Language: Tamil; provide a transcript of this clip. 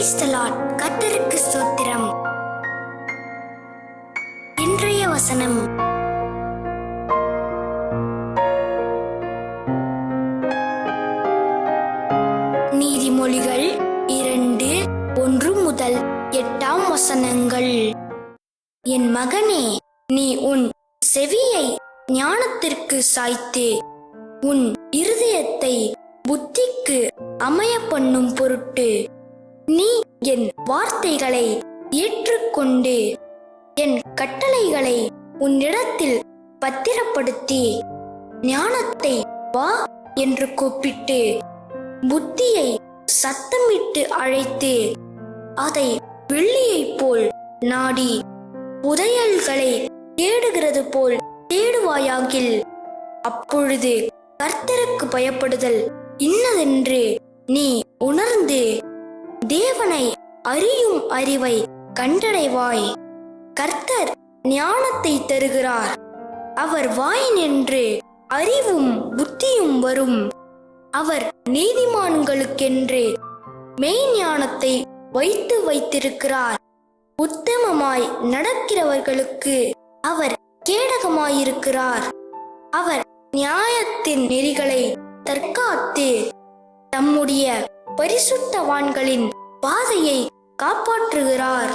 கத்தருக்கு ஸ்தோத்திரம் இன்றைய வசனம். நீதிமொழிகள் இரண்டு ஒன்று முதல் எட்டாம் வசனங்கள். என் மகனே நீ உன் செவியை ஞானத்திற்கு சாய்த்து உன் இருதயத்தை புத்திக்கு அமைய பண்ணும் பொருட்டு நீ வார்த்தைகளை ஏற்றுக்கொண்டு என் கட்டளைகளை உன்னிடத்தில் பத்திரப்படுத்தி ஞானத்தை வா என்று கூப்பிட்டு புத்தியை சத்தமிட்டு அழைத்து அதை வெள்ளியைப் போல் நாடி புதையல்களை தேடுகிறது போல் தேடுவாயாகில் அப்பொழுது கர்த்தருக்கு பயப்படுதல் இன்னதென்று நீ உணர்ந்து தேவனை அறியும் அறிவை கண்டடைவாய். கர்த்தர் ஞானத்தை தருகிறார். அவர் வாய் நின்று அறிவும் புத்தியும் வரும். அவர் நீதிமான்களுக்கென்று மெய்ஞானத்தை வைத்து வைத்திருக்கிறார். உத்தமமாய் நடக்கிறவர்களுக்கு அவர் கேடகமாயிருக்கிறார். அவர் நியாயத்தின் நெறிகளை தற்காத்து தம்முடைய பரிசுத்தவான்களின் பாதையை காப்பாற்றுகிறார்.